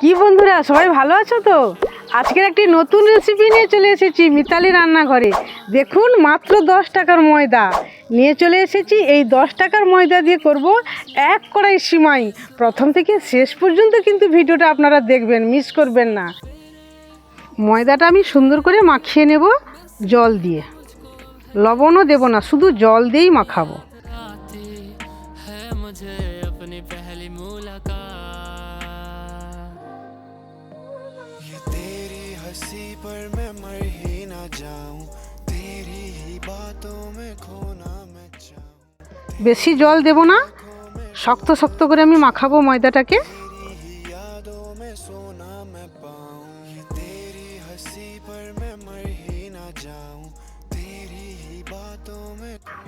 কি বন্ধুরা, সবাই ভালো আছো তো? আজকের একটি নতুন রেসিপি নিয়ে চলে এসেছি মিতালি রান্নাঘরে। দেখুন, মাত্র দশ টাকার ময়দা। নিয়ে চলে এসেছি, এই দশ টাকার ময়দা দিয়ে করব এক কড়াই সিমাই। প্রথম থেকে শেষ পর্যন্ত কিন্তু ভিডিওটা আপনারা দেখবেন মিস করবেন না। ময়দাটা আমি সুন্দর করে মাখিয়ে নেব জল দিয়ে। লবণও দেবো না, শুধু জল দিয়েই মাখাবো। বেশি জল দেব না, শক্ত শক্ত করে আমি মাখাবো ময়দাটাকে।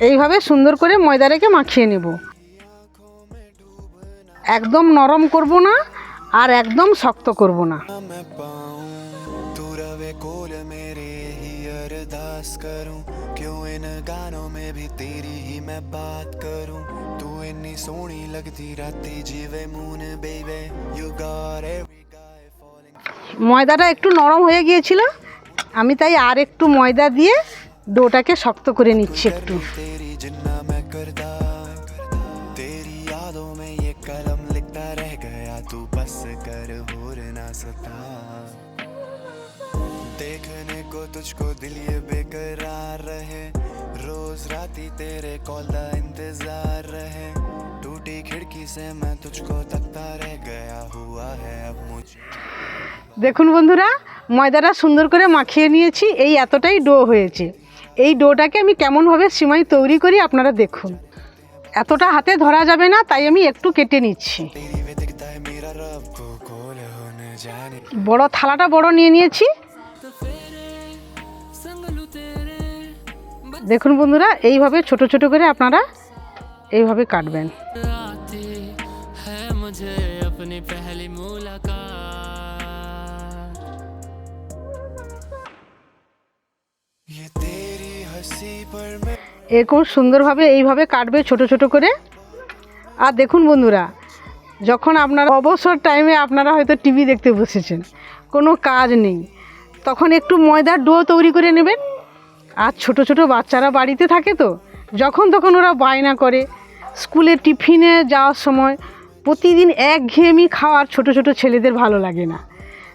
এইভাবে সুন্দর করে ময়দাটাকে মাখিয়ে নেব। একদম নরম করব না আর একদম শক্ত করব না खोना मैं पाऊं तू रवे कोल मेरे ही अरदास करूं क्यों इन गानों में भी तेरी ही मैं बात करूं तू इतनी सोहनी लगती राती जीवे moon baby you got every guy falling ময়দাটা একটু নরম হয়ে গিয়েছিল আমি তাই আর একটু ময়দা দিয়ে ডোটাকে শক্ত করে নিচ্ছি একটু तुझको दिल ये बेकरार रहे रोज राती तेरे कॉल का इंतजार रहे टूटी खिड़की से मैं तुझको तकता रह गया हुआ है अब मुझे দেখুন বন্ধুরা ময়দাটা সুন্দর করে মাখিয়ে নিয়েছি এই এতটাই ডো হয়েছে এই ডোটাকে আমি কেমনভাবে সিমাই তৈরি করি আপনারা দেখুন এতটা হাতে ধরা যাবে না তাই আমি একটু কেটে নিচ্ছি तेरी वे दिखता है मेरा रब को कॉल होने जाने বড় থালাটা বড় নিয়ে নিয়েছি तो फेरे संग लू तेरे দেখুন বন্ধুরা, এইভাবে ছোট ছোট করে আপনারা এইভাবে কাটবেন। এরকম সুন্দরভাবে এইভাবে কাটবে ছোট ছোট করে। আর দেখুন বন্ধুরা, যখন আপনারা অবসর টাইমে আপনারা হয়তো টিভি দেখতে বসেছেন, কোনো কাজ নেই। তখন একটু ময়দার ডো তৈরি করে নেবেন। আর ছোট ছোট বাচ্চারা বাড়িতে থাকে তো, যখন তখন ওরা বায়না করে। স্কুলে টিফিনে যাওয়ার সময় প্রতিদিন এক ঘেয়েমি খাওয়ার ছোট ছোট ছেলেদের ভালো লাগে না।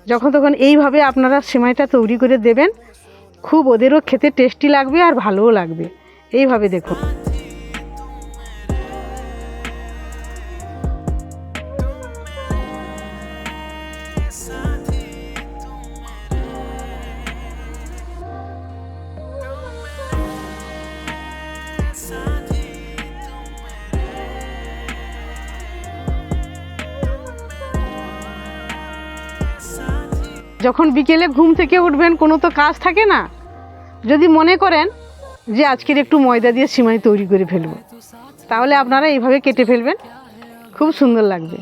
যখন তখন এইভাবে আপনারা সেমাইটা তৈরি করে দেবেন, খুব ওদেরও খেতে টেস্টি লাগবে আর ভালোও লাগবে। এইভাবে দেখুন। যখন বিকেলে ঘুম থেকে উঠবেন কোনো তো কাজ থাকে না যদি মনে করেন যে আজকের একটু ময়দা দিয়ে সিমাই তৈরি করে ফেলবো তাহলে আপনারা এইভাবে কেটে ফেলবেন খুব সুন্দর লাগবে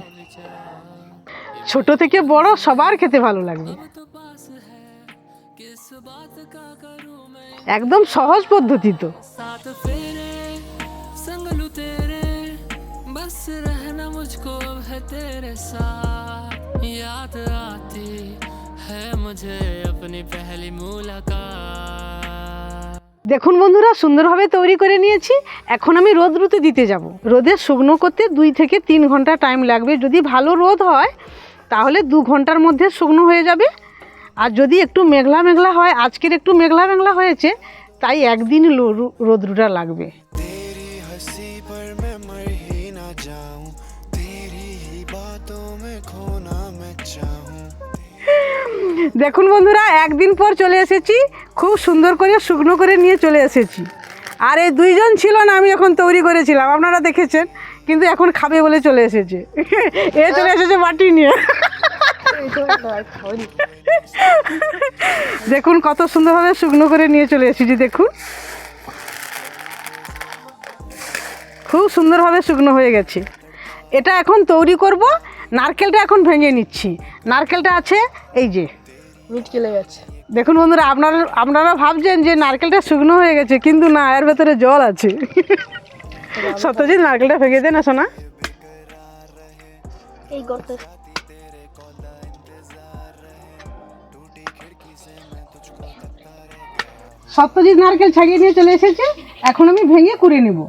ছোট থেকে বড় সবার খেতে ভালো লাগবে तो पास है किस बात का करूं मैं একদম সহজ পদ্ধতি তো साथ फेरे संग लू तेरे बस रहना मुझको अब है तेरे साथ याद आती है मुझे अपनी पहली मुलाकात দেখুন বন্ধুরা সুন্দরভাবে তৈরি করে নিয়েছি এখন আমি রোদ রুতে দিতে যাব রোদে শুকনো করতে দুই থেকে তিন ঘন্টা টাইম লাগবে যদি ভালো রোদ হয় তাহলে দু ঘন্টার মধ্যে শুকনো হয়ে যাবে আর যদি একটু মেঘলা মেঘলা হয় আজকের একটু মেঘলা মেঘলা হয়েছে তাই একদিন লো- রোদ্রুটা লাগবে तेरी हंसी पर मैं मर ही ना जाऊं तेरी ही बातों में खोना मैं चाहूं দেখুন বন্ধুরা, একদিন পর চলে এসেছি, খুব সুন্দর করে শুকনো করে নিয়ে চলে এসেছি। আর এই দুইজন ছিল না, আমি এখন তৈরি করেছিলাম, আপনারা দেখেছেন, কিন্তু এখন খাবে বলে চলে এসেছে। এ চলে এসেছে মাটি নিয়ে। দেখুন কত সুন্দরভাবে শুকনো করে নিয়ে চলে এসেছি, দেখুন। খুব সুন্দরভাবে শুকনো হয়ে গেছে। এটা এখন তৈরি করব নারকেলটা এখন ভেঙে নিচ্ছি। নারকেলটা আছে এই যে। মিটকেলে গেছে। দেখুন বন্ধুরা আপনারা আপনারা ভাবছেন যে নারকেলটা শুকনো হয়ে গেছে কিন্তু না এর ভেতরে জল আছে। সত্যজিৎ নারকেলটা ভেঙে দেন আসো না এই গর্তে। সত্যজিৎ নারকেল ছাগিয়ে নিয়ে চলে এসেছে এখন আমি ভেঙে করে নেব।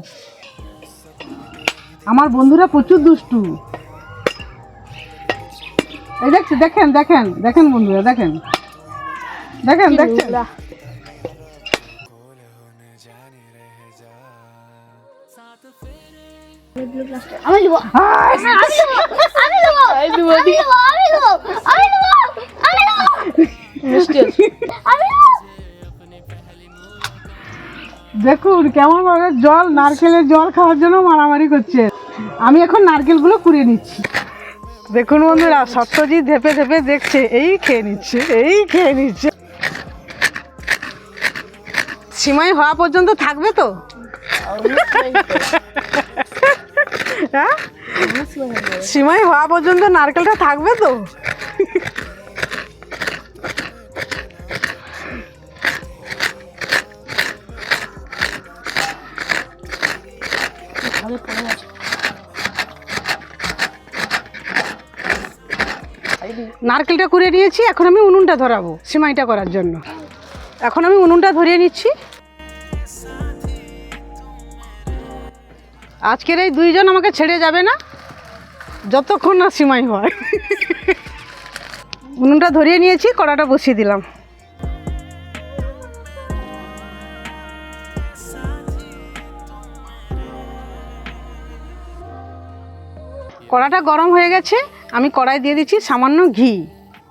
আমার বন্ধুরা প্রচুর দুষ্টু। এই দেখছি দেখেন দেখেন দেখেন বন্ধুরা দেখেন। দেখেন দেখছেন? আমি আমি আমি আমি আমি আমি আমি আমি দেখুন কেমন ভাবে জল নারকেলের জল খাওয়ার জন্য মারামারি করছে। আমি এখন নারকেলগুলো কুড়িয়ে নিচ্ছি। দেখুন বন্ধুরা, সত্যজিৎ ধেপে ধেপে দেখছে, এই খেয়ে নিচ্ছে, এই খেয়ে নিচ্ছে। সীমাই হওয়া পর্যন্ত থাকবে তো? হ্যাঁ? সীমাই হওয়া পর্যন্ত নারকেলটা থাকবে তো? নারকেলটা কুড়িয়ে নিয়েছি, এখন আমি উনুনটা ধরাবো সিমাইটা করার জন্য। এখন আমি উনুনটা ধরিয়ে নিচ্ছি। আজকের এই দুইজন আমাকে ছেড়ে যাবে না, যতক্ষণ না সিমাই হয়। উনুনটা ধরিয়ে নিয়েছি, কড়াটা বসিয়ে দিলাম। কড়াটা গরম হয়ে গেছে আমি কড়াই দিয়ে দিচ্ছি সামান্য ঘি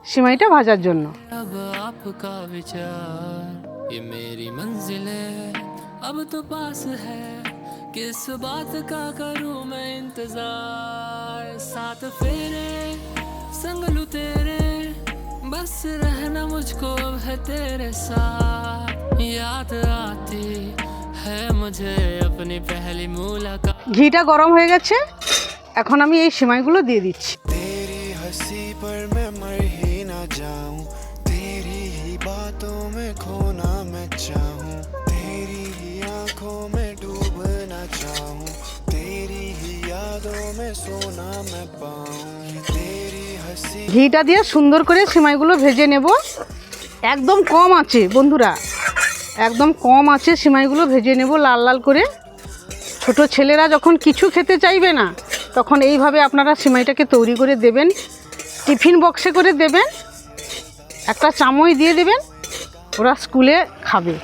সিমাইটা ভাজার জন্য अब आपका विचार ये मेरी मंजिल है अब तो पास है किस बात का करूं मैं इंतजार साथ फेरे संग लू तेरे बस रहना मुझको अब है तेरे साथ याद आती है मुझे अपनी पहली मुलाकात ঘিটা গরম হয়ে গেছে এখন আমি এই সিমাইগুলো দিয়ে দিচ্ছি तेरी हंसी पर मैं मर ही ना जाऊं तेरी ही बातों में खोना मैं चाहूं तेरी ही आंखों में डूबना चाहूं तेरी ही यादों में सोना मैं पाऊं तेरी हंसी ঘিটা দিয়ে সুন্দর করে সিমাইগুলো ভেজে নেব একদম কম আছে বন্ধুরা একদম কম আছে সিমাইগুলো ভেজে নেব লাল লাল করে ছোট ছেলেরা যখন কিছু খেতে চাইবে না তখন এইভাবে আপনারা সিমাইটাকে তৈরি করে দেবেন টিফিন বক্সে করে দেবেন, একটা চামচ দিয়ে দেবেন, ওরা স্কুলে খাবে।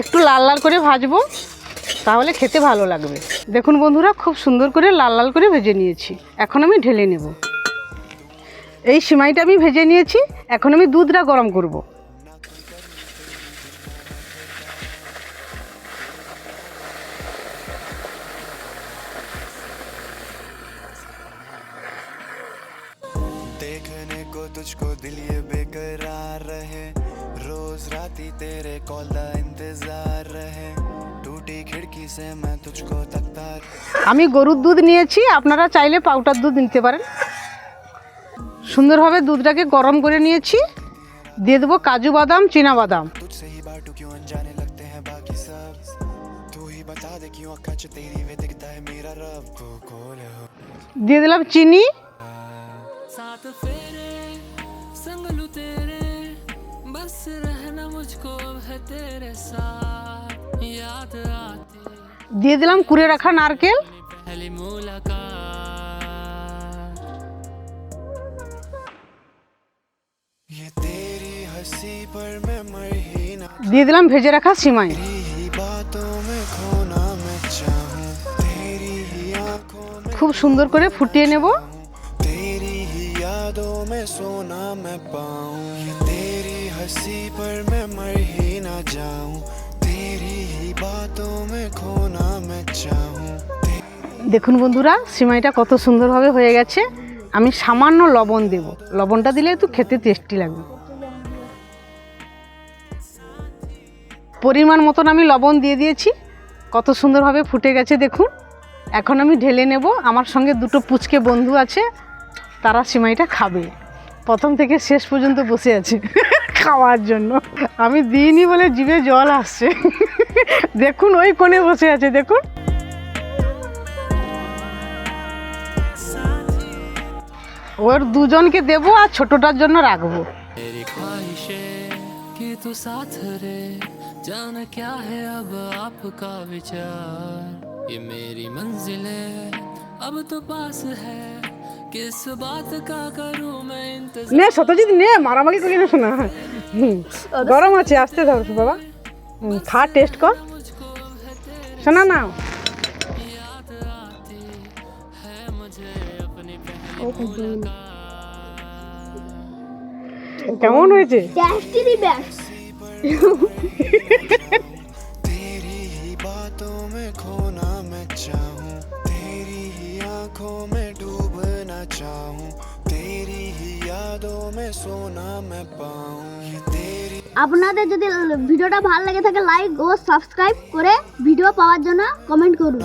একটু লাল লাল করে ভাজবো, তাহলে খেতে ভালো লাগবে। দেখুন বন্ধুরা, খুব সুন্দর করে লাল লাল করে ভেজে নিয়েছি। এখন আমি ঢেলে নেব। এই সিমাইটা আমি ভেজে নিয়েছি, এখন আমি দুধটা গরম করব। तुझको दिल ये बेकरार रहे रोज राती तेरे कॉल का इंतजार रहे टूटी खिड़की से मैं तुझको तकता আমি গরুর দুধ নিয়েছি আপনারা চাইলে পাউডার দুধ নিতে পারেন সুন্দরভাবে দুধটাকে গরম করে নিয়েছি দিয়ে দেবো কাজু বাদাম চীনা বাদাম तुझसे ही बाटू क्यों अनजाने लगते हैं बाकी सब तू ही बता दे क्यों अक्का च तेरी वे दिखता है मेरा रब तू खोल हो দিয়ে দিলাম চিনি साथ फेरे संग बस रहना मुझको है तेरे साथ। याद দিয়ে দিলাম কুড়ে রাখা নারকেল। দিয়ে দিলাম ভেজে রাখা সিমাই। খুব সুন্দর করে ফুটিয়ে নেব। यादों में सोना मैं पाऊं ये तेरी हंसी पर मैं मर ही ना जाऊं तेरी ही बातों में खोना मैं चाहूं ते- দেখুন বন্ধুরা সিমাইটা কত সুন্দরভাবে হয়ে গেছে আমি সামান্য লবণ দেব লবণটা দিলে একটু খেতে টেস্টি লাগবে পরিমাণ মতন আমি লবণ দিয়ে দিয়েছি কত সুন্দরভাবে ফুটে গেছে দেখুন এখন আমি ঢেলে নেব আমার সঙ্গে দুটো পুচকে বন্ধু আছে তারা সিমাইটা খাবে প্রথম থেকে শেষ পর্যন্ত বসে আছে খাওয়ার জন্য আমি দিইনি বলে জিভে জল আসছে দেখুন ওই কোণে বসে আছে দেখুন ওর দুজনকে দেবো আর ছোটটার জন্য রাখবো मेरी ख्वाहिशें कि तू साथ रे जान क्या है अब आपका विचार ये मेरी मंजिल है अब तो पास है নে সত্যজিৎ নে মারামারি করি না শোনা হুম, গরম আছে আসতে থাক বাবা হুম, খা টেস্ট কর শোনা না याद आती है मुझे अपनी पहली কেমন হয়েছে টেস্টি দি বেস্ট तेरी ही बातों में खोना আপনাদের যদি ভিডিওটা ভালো লেগে থাকে লাইক ও সাবস্ক্রাইব করে ভিডিও পাওয়ার জন্য কমেন্ট করুন।